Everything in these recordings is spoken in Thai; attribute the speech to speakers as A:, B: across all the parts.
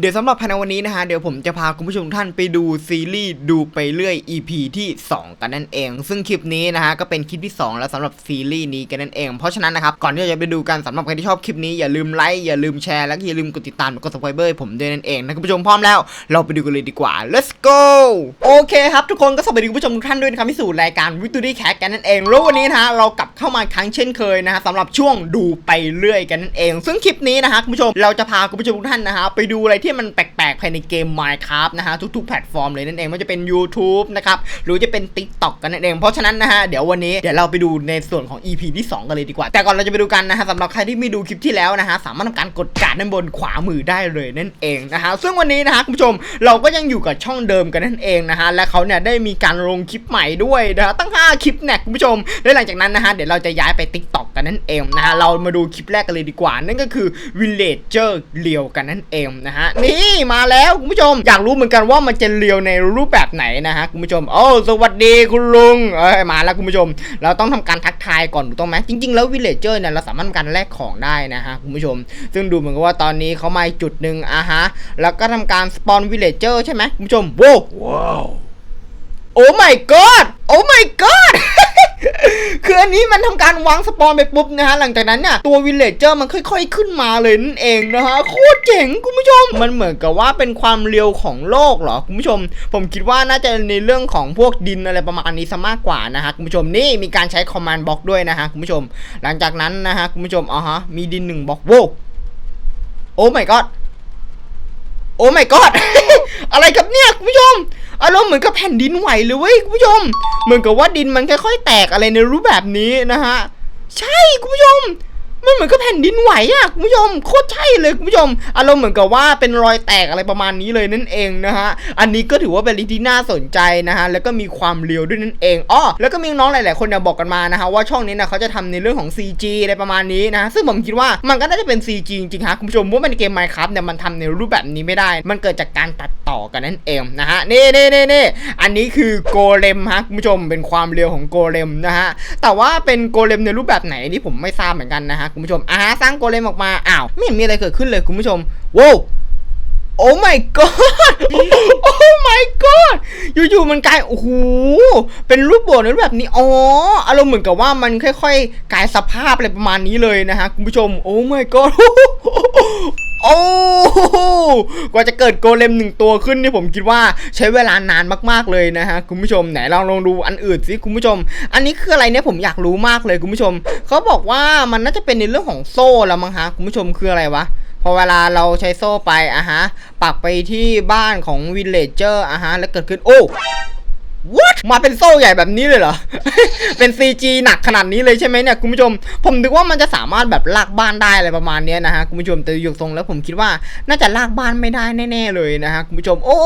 A: เดี๋ยวสำหรับภายในวันนี้นะฮะ เดี๋ยวผมจะพาคุณผู้ชมท่านไปดูซีรีส์ดูไปเรื่อย EP ที่ 2 กันนั่นเอง ซึ่งคลิปนี้นะฮะ ก็เป็นคลิปที่ 2 แล้วสำหรับซีรีส์นี้กันนั่นเอง เพราะฉะนั้นนะครับ ก่อนที่เราจะไปดูกันสำหรับใครที่ชอบคลิปนี้อย่าลืมไลค์อย่าลืมแชร์แล้วก็อย่าลืมกดติดตามกด subscribe ผมด้วยนั่นเองนะคุณผู้ชมพร้อมแล้ว เราไปดูกันเลยดีกว่า let's go โอเคครับทุกคนก็สวัสดีคุณผู้ชมทุกท่านด้วยนะครับที่สู่รายการ Victory Cat กันนั่นเองแล้ววันนี้นะฮะเรากลับเข้ามาครั้งเช่นเคยนะฮะสำหรับช่วงดูไปเรื่อยกันนั่นเอง ซึ่งคลิปนี้นะฮะคุณผู้ชมเราจะพาคุณผู้ชมทุกท่านนะฮะไปดูอะไรที่มันแปลกๆ ภายในเกม Minecraft นะฮะ ทุกๆ แพลตฟอร์มเลยนั่นเองว่าจะเป็น YouTube นะครับ หรือจะเป็น TikTok กันนั่นเอง เพราะฉะนั้นนะฮะ เดี๋ยววันนี้เดี๋ยวเราไปดูในส่วนของ EP ที่ 2 กันเลยดีกว่า แต่ก่อนเราจะไปดูกันนะฮะสำหรับใครที่ไม่ดูคลิปที่แล้วนะฮะสามารถทำการกดการ์ดด้านบนขวามือได้เลยนั่นเองนะฮะซึ่งวันนี้นะฮะคุณผู้ชมเราก็ยังอยู่กับช่องเดิมกันนั่นเองนะฮะและเขาเนี่ยได้มีการลงคลิปใหม่ด้วยนะฮะตั้ง 5 คลิปเนี่ยคุณผู้ชมและหลังจากนั้นนะฮะเดี๋ยวเราจะย้ายไป TikTok กันนั่นเองนะฮะเรามาดูคลิปแรกกันเลยดีกว่า นั่นก็คือ Villager เรียวกันนั่นเองนะฮะนี่มาแล้วคุณผู้ชม อยากรู้เหมือนกันว่ามันจะเรียวในรูปแบบไหนนะฮะคุณผู้ชมโอ้สวัสดีคุณลุงเอ้ยมาแล้วคุณผู้ชม เราต้องทำการทักทายก่อนถูกต้องไหมจริง ๆ แล้ว Villager เนี่ยเราสามารถทำการแลกของได้นะฮะคุณผู้ชม ซึ่งดูเหมือนกับว่าตอนนี้เขามาอีกจุดหนึ่งอะฮะแล้วก็ทำการสปอน Villager ใช่ไหมคุณผู้ชมโว้โอ้ my god โอ้ my god คืออันนี้มันทำการวางสปอนไปปุ๊บนะฮะหลังจากนั้นเนี่ยตัววิลเลจเจอร์มันค่อย ๆ ขึ้นมาเลยนั่นเองนะฮะโคตรเจ๋งคุณผู้ชม มันเหมือนกับว่าเป็นความเร็วของโลกเหรอคุณผู้ชม ผมคิดว่าน่าจะในเรื่องของพวกดินอะไรประมาณนี้ซะมากกว่านะฮะคุณผู้ชมนี่มีการใช้คอมมานด์บล็อกด้วยนะฮะคุณผู้ชม หลังจากนั้นนะฮะคุณผู้ชมอ๋อฮะมีดินหนึ่งบล็อกโว้โอ้ my god โอ้ my god อะไรครับเนี่ยคุณผู้ชม อารมณ์เหมือนกับแผ่นดินไหวเลยเว้ยคุณผู้ชม เหมือนกับว่าดินมันค่อยๆแตกอะไรในรูปแบบนี้นะฮะ ใช่คุณผู้ชม มันเหมือนกับแผ่นดินไหวอะคุณผู้ชมโคตรใช่เลยคุณผู้ชมอารมณ์เหมือนกับว่าเป็นรอยแตกอะไรประมาณนี้เลยนั่นเองนะฮะอันนี้ก็ถือว่าเป็นอะไรที่น่าสนใจนะฮะแล้วก็มีความเรียวด้วยนั่นเองอ้อแล้วก็มีน้องหลาย ๆ คนเนี่ยบอกกันมานะฮะว่าช่องนี้นะเขาจะทำในเรื่องของ CG อะไรประมาณนี้นะซึ่งผมคิดว่ามันก็น่าจะเป็น CG จริงๆฮะคุณผู้ชมเพรามันเกม Minecraft เนี่ยมันทำในรูปแบบนี้ไม่ได้ มันเกิดจากการตัดต่อกันนั่นเองนะฮะนี่นี่นี่นี่อันนี้คือโกเลมฮะคุณผู้ชมเป็นความเร็วของโกเลมนะฮะแต่ว่าเป็นโกเลมในรูปแบบไหนนี่ผมไม่ทราบเหมือนกันนะฮะคุณผู้ชมอ่าสร้างโกเลมออกมาอ้าวไม่เห็นมีอะไรเกิดขึ้นเลยคุณผู้ชมว้าว โอ้ my god โอ้ my god อยู่ๆมันกลายโอ้โหเป็นรูปโบสถ์ในรูปแบบนี้อ๋ออารมณ์เหมือนกับว่ามันค่อยๆกลายสภาพอะไรประมาณนี้เลยนะฮะคุณผู้ชมโอ้ my god โอ้กว่าจะเกิดโกเลมหนึ่งตัวขึ้นนี่ผมคิดว่าใช้เวลานานมากๆเลยนะฮะคุณผู้ชมไหนลองลองดูอันอื่นสิคุณผู้ชม อันนี้คืออะไรเนี่ยผมอยากรู้มากเลยคุณผู้ชมเขาบอกว่ามันน่าจะเป็นในเรื่องของโซ่แล้วมั้งฮะคุณผู้ชมคืออะไรวะ พอเวลาเราใช้โซ่ไปอะฮะ ปักไปที่บ้านของวิลเลจเจอร์อะฮะ แล้วเกิดขึ้น โอ้ what มาเป็นโซ่ใหญ่แบบนี้เลยเหรอ เป็น CG หนักขนาดนี้เลยใช่ไหมเนี่ยคุณผู้ชม ผมนึกว่ามันจะสามารถแบบลากบ้านได้อะไรประมาณนี้นะฮะคุณผู้ชมแต่อยู่ทรงแล้วผมคิดว่าน่าจะลากบ้านไม่ได้แน่ๆเลยนะฮะคุณผู้ชม โอ้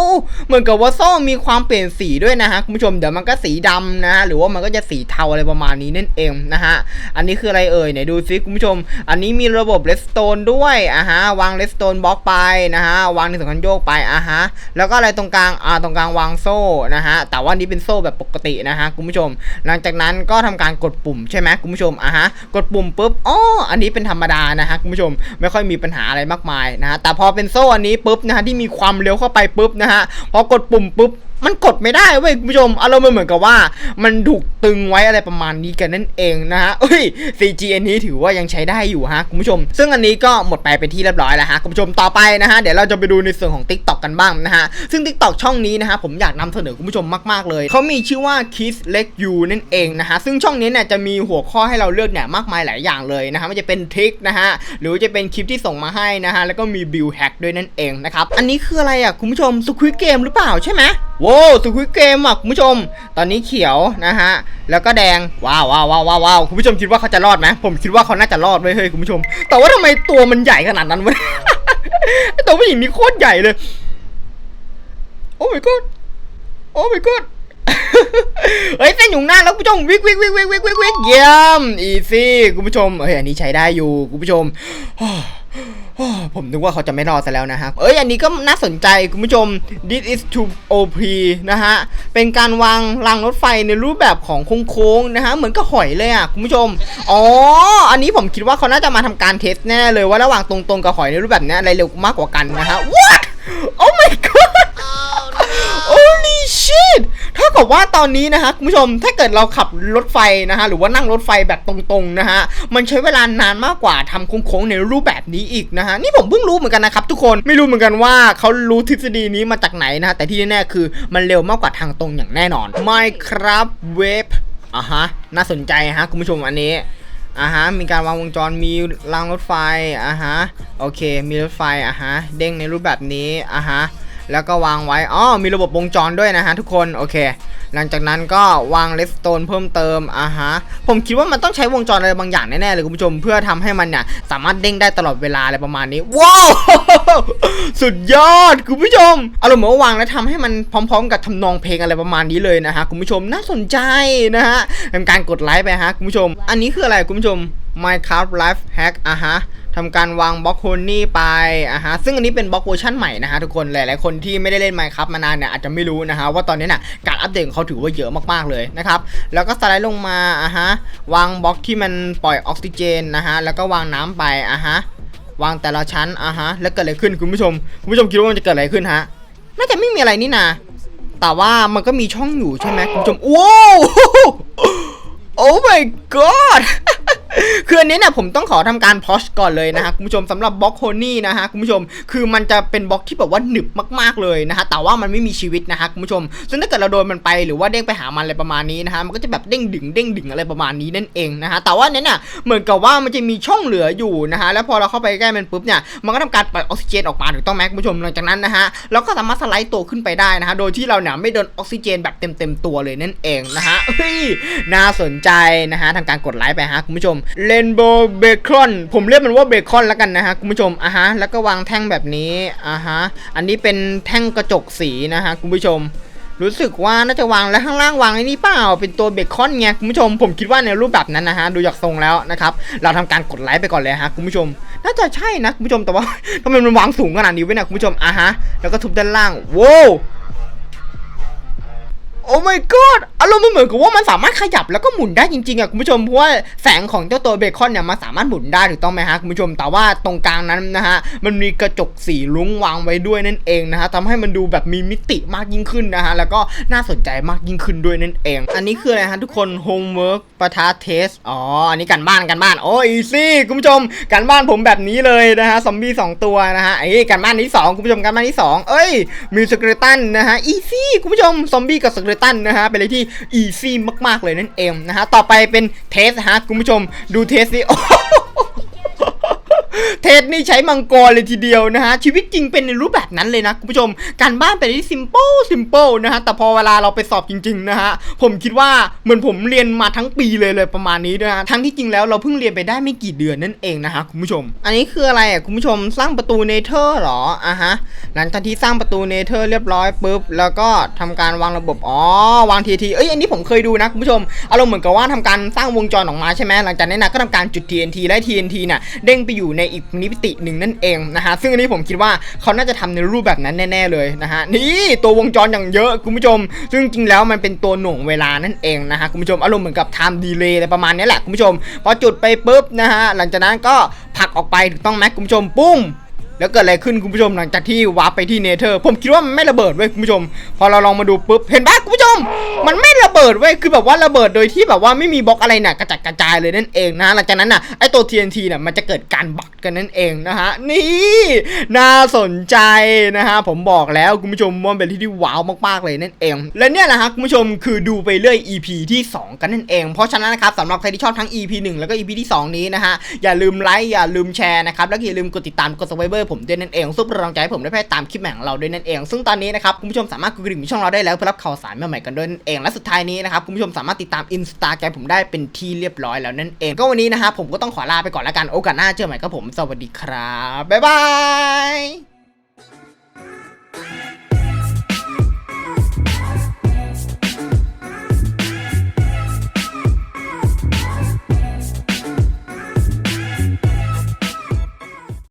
A: เหมือนกับว่าโซ่มีความเปลี่ยนสีด้วยนะฮะคุณผู้ชม เดี๋ยวมันก็สีดำนะฮะหรือว่ามันก็จะสีเทาอะไรประมาณนี้นั่นเองนะฮะ อันนี้คืออะไรเอ่ยไหนดูซิคุณผู้ชม อันนี้มีระบบเลสโตนด้วยอะฮะวางเลสโตนบล็อกไปนะฮะวางในส่วนคันโยกไปอะฮะแล้วก็อะไรตรงกลางอ่าตรงกลางวางโซ่นะฮะแต่ว่านี้เป็นโซ่แบบปกตินะฮะคุณผู้ชม หลังจากนั้นก็ทำการกดปุ่มใช่ไหมคุณผู้ชมอะฮะกดปุ่มปุ๊บอ๋ออันนี้เป็นธรรมดานะฮะคุณผู้ชมไม่ค่อยมีปัญหาอะไรมากมายนะฮะแต่พอเป็นโซ่อันนี้ปุ๊บนะฮะที่มีความเร็วเข้าไปปุ๊บนะฮะพอกดปุ่มปุ๊บ มันกดไม่ได้เว้ยคุณผู้ชมอารมณ์มันเหมือนกับว่า มันถูกตึงไว้อะไรประมาณนี้กันนั่นเองนะฮะเอ้ย CG อันนี้ถือว่ายังใช้ได้อยู่ฮะคุณผู้ชม ซึ่งอันนี้ก็หมดไปเป็นที่เรียบร้อยแล้วฮะคุณผู้ชมต่อไปนะฮะเดี๋ยวเราจะไปดูในส่วนของ TikTok กันบ้างนะฮะซึ่ง TikTok ช่องนี้นะฮะผมอยากนำเสนอคุณผู้ชมมากๆเลยเขามีชื่อว่า Kiss Leg You นั่นเองนะฮะซึ่งช่องนี้เนี่ยจะมีหัวข้อให้เราเลือกเนี่ยมากมายหลายอย่างเลยนะฮะไม่จะเป็นทริคนะฮะหรือจะเป็นคลิปที่ส่งมาให้นะฮะแล้วก็มีบิลแฮกด้วยนั่นเองนะครับอันนี้คืออะไรอะคุณผู้ชมสควิตเกมหรือเปล่าใช่ไหม โว้สควิตเกมอะคุณผู้ชม ตอนนี้เขียวนะฮะ แล้วก็แดง ว้าวว้าวว้าวว้าวคุณผู้ชมคิดว่าเขาจะรอดไหมผมคิดว่าเขาน่าจะรอดไว้ยเฮ้ยคุณผู้ชม แต่ว่าทำไมตัวมันใหญ่ขนาดนั้นวะตัวผู้หญิงนี่โคตรใหญ่เลย โอ้ my god โอ้ my god เฮ้ยเส้นอยู่หน้าแล้วคุณผู้ชมวิกวิกวิกวิกวิกวิกวิกเยี่ยมอีซี่คุณผู้ชมเฮ้ยอันนี้ใช้ได้อยู่คุณผู้ชม ผมนึกว่าเขาจะไม่รอซะแล้วนะฮะ เอ้ย อันนี้ก็น่าสนใจ คุณผู้ชม This is to OP นะฮะ เป็นการวางรางรถไฟในรูปแบบของโค้งๆนะฮะ เหมือนกับหอยเลยอะ คุณผู้ชม อ๋อ อันนี้ผมคิดว่าเขาน่าจะมาทำการเทสแน่เลยว่าระหว่างตรงๆกับหอยในรูปแบบนี้อะไรเร็วมากกว่ากันนะฮะ What Oh my god Holy shit กับว่าตอนนี้นะฮะคุณผู้ชมถ้าเกิดเราขับรถไฟนะฮะหรือว่านั่งรถไฟแบบตรงๆนะฮะมันใช้เวลานานมากกว่าทำโค้งๆในรูปแบบนี้อีกนะฮะนี่ผมเพิ่งรู้เหมือนกันนะครับทุกคนไม่รู้เหมือนกันว่าเขารู้ทฤษฎีนี้มาจากไหนนะฮะแต่ที่แน่ๆคือมันเร็วมากกว่าทางตรงอย่างแน่นอน Minecraft Wave อะฮะน่าสนใจฮะคุณผู้ชมอันนี้อ่าฮะมีการวางวงจรมีรางรถไฟอ่าฮะโอเค มีรถไฟอ่าฮะเด้งในรูปแบบนี้อ่าฮะ แล้วก็วางไว้ อ๋อ มีระบบวงจรด้วยนะฮะทุกคน โอเค หลังจากนั้นก็วางเลสโตนเพิ่มเติม อ่าฮะ ผมคิดว่ามันต้องใช้วงจรอะไรบางอย่างแน่ๆเลยคุณผู้ชม เพื่อทำให้มันเนี่ยสามารถเด้งได้ตลอดเวลาอะไรประมาณนี้ ว้าว สุดยอดคุณผู้ชม อารมณ์เหมือนว่าวางแล้วทำให้มันพร้อม ๆ กับทำนองเพลงอะไรประมาณนี้เลยนะฮะคุณผู้ชม น่าสนใจนะฮะทำการกดไลค์ไปฮะคุณผู้ชม อันนี้คืออะไรคุณผู้ชม Minecraft Life Hack อะฮะ ทำการวางบล็อกโฮนี่ไปอะฮะซึ่งอันนี้เป็นบล็อกเวอร์ชันใหม่นะฮะทุกคนหลายๆคนที่ไม่ได้เล่น Minecraft มานานเนี่ยอาจจะไม่รู้นะฮะว่าตอนนี้น่ะการอัปเดตของเขาถือว่าเยอะมากๆเลยนะครับแล้วก็สไลด์ลงมาอะฮะวางบล็อกที่มันปล่อยออกซิเจนนะฮะแล้วก็วางน้ำไปอะฮะวางแต่ละชั้นอะฮะแล้วเกิดอะไรขึ้นคุณผู้ชมคุณผู้ชมคิดว่ามันจะเกิดอะไรขึ้นฮะน่าจะไม่มีอะไรนี่นาแต่ว่ามันก็มีช่องอยู่ใช่ไหมคุณผู้ชมว้าวโอ้ my god คืออันนี้เนี่ยผมต้องขอทำการพอชก่อนเลยนะฮะคุณผู้ชมสำหรับบล็อกโฮนี่นะฮะคุณผู้ชม คือมันจะเป็นบล็อกที่แบบว่าหนึบมากๆเลยนะฮะแต่ว่ามันไม่มีชีวิตนะฮะคุณผู้ชม ซึ่งถ้าเกิดเราโดนมันไปหรือว่าเด้งไปหามันอะไรประมาณนี้นะฮะมันก็จะแบบเด้งดึงเด้งดึงอะไรประมาณนี้นั่นเองนะฮะแต่ว่าเนี่ยเนี่ยเหมือนกับว่ามันจะมีช่องเหลืออยู่นะฮะแล้วพอเราเข้าไปใกล้มันปุ๊บเนี่ยมันก็ทำการปล่อยออกซิเจนออกมาถูกต้องไหมคุณผู้ชมหลังจากนั้นนะฮะเราก็สามารถสไลด์ตัวขึ้นไปได้นะฮะโดยที่เราเนี่ยไม่โดนออกซิเจนแบบเต็มเต็มๆตัวเลยนั่นเองนะฮะน่าสนใจนะฮะทำการกดไลค์ไปฮะคุณผู้ชมเรนโบว์เบคอนผมเรียกมันว่าเบคอนแล้วกันนะฮะคุณผู้ชมอะฮะแล้วก็วางแท่งแบบนี้อะฮะอันนี้เป็นแท่งกระจกสีนะฮะคุณผู้ชม รู้สึกว่าน่าจะวางแล้วข้างล่างวางไอ้นี่เปล่าเป็นตัวเบคอนไงคุณผู้ชม ผมคิดว่าในรูปแบบนั้นนะฮะดูจากทรงแล้วนะครับเราทำการกดไลค์ไปก่อนเลยฮะคุณผู้ชม น่าจะใช่นะคุณผู้ชมแต่ว่าทำไมมันวางสูงขนาดนี้ไว้นี่ยคุณผู้ชมอะฮะแล้วก็ทุบด้านล่างโว้ โอ้ my god อารมณ์มันเหมือนกับว่ามันสามารถขยับแล้วก็หมุนได้จริงๆอะคุณผู้ชมเพราะว่าแสงของเจ้าตัวเบคอนเนี่ยมันสามารถหมุนได้ถูกต้องไหมฮะคุณผู้ชมแต่ว่าตรงกลางนั้นนะฮะมันมีกระจกสีลุ้งวางไว้ด้วยนั่นเองนะฮะทำให้มันดูแบบมีมิติมากยิ่งขึ้นนะฮะแล้วก็น่าสนใจมากยิ่งขึ้นด้วยนั่นเอง อันนี้คืออะไรฮะทุกคนโฮมเวิร์กประทาเทสอ๋ออันนี้การบ้านการบ้านโอ้อีซี่คุณผู้ชมการบ้านผมแบบนี้เลยนะฮะซอมบี้สองตัวนะฮะไอ้การบ้านที่สองคุณผู้ชมการบ้านที่สองเอ้ยมีสเกเลตันนะฮะอีซี่คุณผู้ชมซอมบี้กับสเกเลตันนะฮะเป็นอะไรที่อีซี่มากๆเลยนั่นเองนะฮะต่อไปเป็นเทสฮะคุณผู้ชมดูเทสสิโอ เทสนี่ใช้มังกรเลยทีเดียวนะฮะ ชีวิตจริงเป็นในรูปแบบนั้นเลยนะคุณผู้ชม การบ้านเป็นที่ simple simple นะฮะ แต่พอเวลาเราไปสอบจริง ๆ นะฮะ ผมคิดว่าเหมือนผมเรียนมาทั้งปีเลยเลยประมาณนี้นะฮะ ทั้งที่จริงแล้วเราเพิ่งเรียนไปได้ไม่กี่เดือนนั่นเองนะฮะคุณผู้ชม อันนี้คืออะไรอะคุณผู้ชมสร้างประตูเนเธอร์หรออะฮะ หลังจากที่สร้างประตูเนเธอร์เรียบร้อยปุ๊บแล้วก็ทำการวางระบบอ๋อวางทีทีเอ้ยอันนี้ผมเคยดูนะคุณผู้ชมอารมณ์เหมือนกับว่าทำการสร้างวงจรออกมาใช่ไหมหลังจากนั้นนะก็ทำการจุด TNT และ TNT น่ะเด้งไปอยู่ในอีกนิติหนึ่งนั่นเองนะฮะซึ่งอันนี้ผมคิดว่าเขาน่าจะทำในรูปแบบนั้นแน่ ๆเลยนะฮะนี่ตัววงจรอย่างเยอะคุณผู้ชม ซึ่งจริงแล้วมันเป็นตัวหน่วงเวลานั่นเองนะฮะคุณผู้ชมอารมณ์เหมือนกับ time delay อะไรประมาณนี้แหละคุณผู้ชม พอจุดไปปุ๊บนะฮะหลังจากนั้นก็ผลักออกไปถูกต้องไหมคุณผู้ชมปุ้ม แล้วเกิดอะไรขึ้นคุณผู้ชมหลังจากที่วาร์ปไปที่เนเธอร์ผมคิดว่ามันไม่ระเบิดเว้ยคุณผู้ชม พอเราลองมาดูปุ๊บเห็นปะคุณผู้ชม มันไม่ระเบิดเว้ยคือแบบว่าระเบิดโดยที่แบบว่าไม่มีบล็อกอะไรเนี่ยกระจัดกระจายเลยนั่นเองนะหลังจากนั้นน่ะไอตัว TNT เนี่ยมันจะเกิดการบักกันนั่นเองนะฮะนี่น่าสนใจนะฮะผมบอกแล้วคุณผู้ชมว่ามันเป็นที่ที่ว้าวมากๆเลยนั่นเอง และเนี่ยแหละฮะคุณผู้ชมคือดูไปเรื่อย EP ที่ 2 กันนั่นเอง เพราะฉะนั้นนะครับสำหรับใครที่ชอบทั้ง EP 1 แล้วก็ EP ที่ 2 นี้นะฮะอย่าลืมไลค์อย่าลืมแชร์นะครับแล้วก็อย่าลืมกดติดตามกด subscribe ผมด้วยนั่นเองซุปกำลังใจให้ผมได้ไปตามคลิปใหม่ของเราด้วยนั่นเอง ซึ่งตอนนี้นะครับคุณผู้ชมสามารถกดกระดิ่งช่องเราได้แล้วเพื่อรับข่าวสารใหม่ๆกันด้วยนั่นเองและสุดท้ายนี้นะครับคุณผู้ชมสามารถติดตามอินสตาแกรมผมได้เป็นที่เรียบร้อยแล้วนั่นเอง ก็วันนี้นะครับผมก็ต้องขอลาไปก่อนแล้วกันโอกาสหน้าเจอใหม่กับผมสวัสดีครับบ๊ายบาย